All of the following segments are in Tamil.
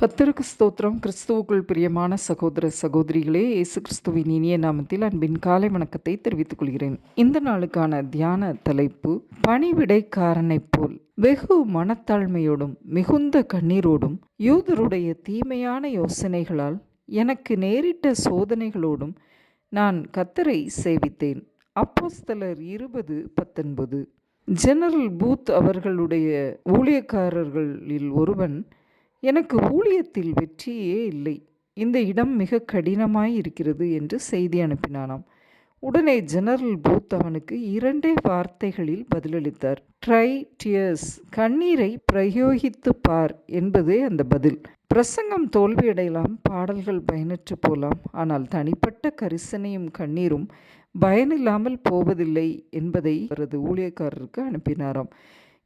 கத்தருக்கு ஸ்தோத்திரம். கிறிஸ்துவுக்குள் பிரியமான சகோதர சகோதரிகளே இயேசு கிறிஸ்துவின் இனிய நாமத்தில் அன்பின் காலை வணக்கத்தை தெரிவித்துக் கொள்கிறேன். இந்த நாளுக்கான தியான தலைப்பு பணிவிடைக்காரனைப் போல் வெகு மனத்தாழ்மையோடும் மிகுந்த கண்ணீரோடும் யூதருடைய தீமையான யோசனைகளால் எனக்கு நேரிட்ட சோதனைகளோடும் நான் கத்தரை சேவித்தேன். அப்போஸ்தலர் இருபது பத்தொன்பது. ஜெனரல் பூத் அவர்களுடைய ஊழியக்காரர்களில் ஒருவன் எனக்கு ஊழியத்தில் வெற்றியே இல்லை. இந்த இடம் மிக கடினமாய் இருக்கிறது என்று செய்தி அனுப்பினானாம். உடனே ஜெனரல் பூத் அவனுக்கு இரண்டே வார்த்தைகளில் பதிலளித்தார். ட்ரை டியர்ஸ் கண்ணீரை பிரயோகித்து பார் என்பதே அந்த பதில். பிரசங்கம் தோல்வியடையலாம். பாடல்கள் பயனற்று போலாம். ஆனால் தனிப்பட்ட கரிசனையும் கண்ணீரும் பயனில்லாமல் போவதில்லை என்பதை அவரது ஊழியக்காரருக்கு அனுப்பினாராம்.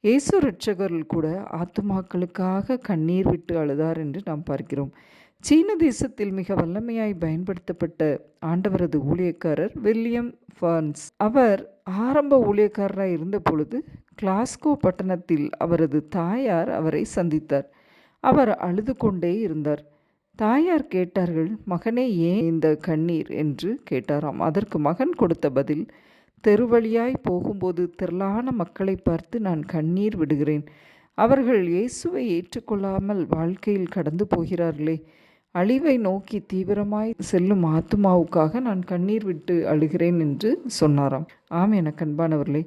இயேசு ரட்சகர்கள் கூட ஆத்துமாக்களுக்காக கண்ணீர் விட்டு அழுதார் என்று நாம் பார்க்கிறோம். சீன தேசத்தில் மிக வல்லமையாய் பயன்படுத்தப்பட்ட ஆண்டவரது ஊழியக்காரர் வில்லியம் ஃபர்ன்ஸ். அவர் ஆரம்ப ஊழியக்காரராக இருந்த பொழுது கிளாஸ்கோ பட்டணத்தில் அவரது தாயார் அவரை சந்தித்தார். அவர் அழுது கொண்டே இருந்தார். தாயார் கேட்டார்கள் மகனே ஏன் இந்த கண்ணீர்? என்று கேட்டாராம். அதற்கு மகன் கொடுத்த பதில் தெருவழியாய் போகும்போது திரளான மக்களை பார்த்து நான் கண்ணீர் விடுகிறேன். அவர்கள் இயேசுவை ஏற்றுக்கொள்ளாமல் வாழ்க்கையில் கடந்து போகிறார்களே. அழிவை நோக்கி தீவிரமாய் செல்லும் ஆத்துமாவுக்காக நான் கண்ணீர் விட்டு அழுகிறேன் என்று சொன்னாராம். ஆம் என கண்பானவர்களே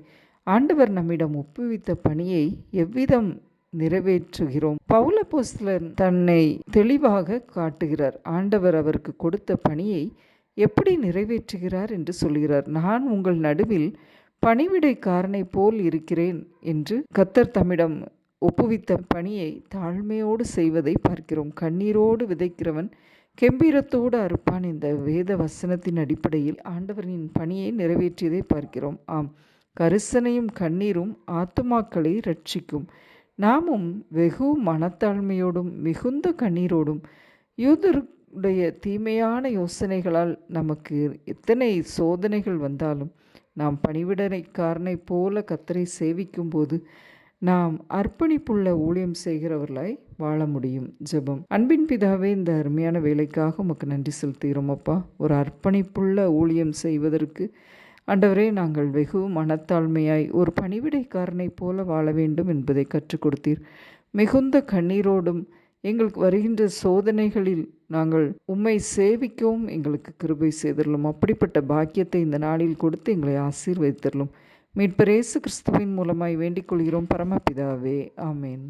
ஆண்டவர் நம்மிடம் ஒப்புவித்த பணியை எவ்விதம் நிறைவேற்றுகிறோம்? பவுல போஸ்லன் தன்னை தெளிவாக காட்டுகிறார். ஆண்டவர் அவருக்கு கொடுத்த பணியை எப்படி நிறைவேற்றுகிறார் என்று சொல்கிறார். நான் உங்கள் நடுவில் பணிவிடைக்காரனை போல் இருக்கிறேன் என்று கத்தர் தம்மிடம் ஒப்புவித்த பணியை தாழ்மையோடு செய்வதை பார்க்கிறோம். கண்ணீரோடு விதைக்கிறவன் கெம்பீரத்தோடு அறுப்பான் இந்த வேத வசனத்தின் அடிப்படையில் ஆண்டவரின் பணியை நிறைவேற்றியதை பார்க்கிறோம். ஆம் கரிசனையும் கண்ணீரும் ஆத்துமாக்களை ரட்சிக்கும் நாமும் வெகு மனத்தாழ்மையோடும் மிகுந்த கண்ணீரோடும் உடைய தீமையான யோசனைகளால் நமக்கு எத்தனை சோதனைகள் வந்தாலும் நாம் பணிவிடனைக்காரனை போல கத்தரை சேவிக்கும் போது நாம் அர்ப்பணிப்புள்ள ஊழியம் செய்கிறவர்களாய் வாழ முடியும். ஜெபம். அன்பின் பிதாவே இந்த அருமையான வேலைக்காக உமக்கு நன்றி செலுத்துகிறோம் அப்பா. ஒரு அர்ப்பணிப்புள்ள ஊழியம் செய்வதற்கு ஆண்டவரே நாங்கள் வெகு மனத்தாழ்மையாய் ஒரு பணிவிடைக்காரனைப் போல வாழ வேண்டும் என்பதை கற்றுக் கொடுத்தீர். மிகுந்த கண்ணீரோடும் எங்களுக்கு வருகின்ற சோதனைகளில் நாங்கள் உம்மை சேவிக்கவும் எங்களுக்கு கிருபை செய்திடலும் அப்படிப்பட்ட பாக்கியத்தை இந்த நாளில் கொடுத்து எங்களை ஆசீர்வதித்தரலும் மீட்பரேசு கிறிஸ்துவின் மூலமாய் வேண்டிக் கொள்கிறோம். பரமபிதாவே ஆமேன்.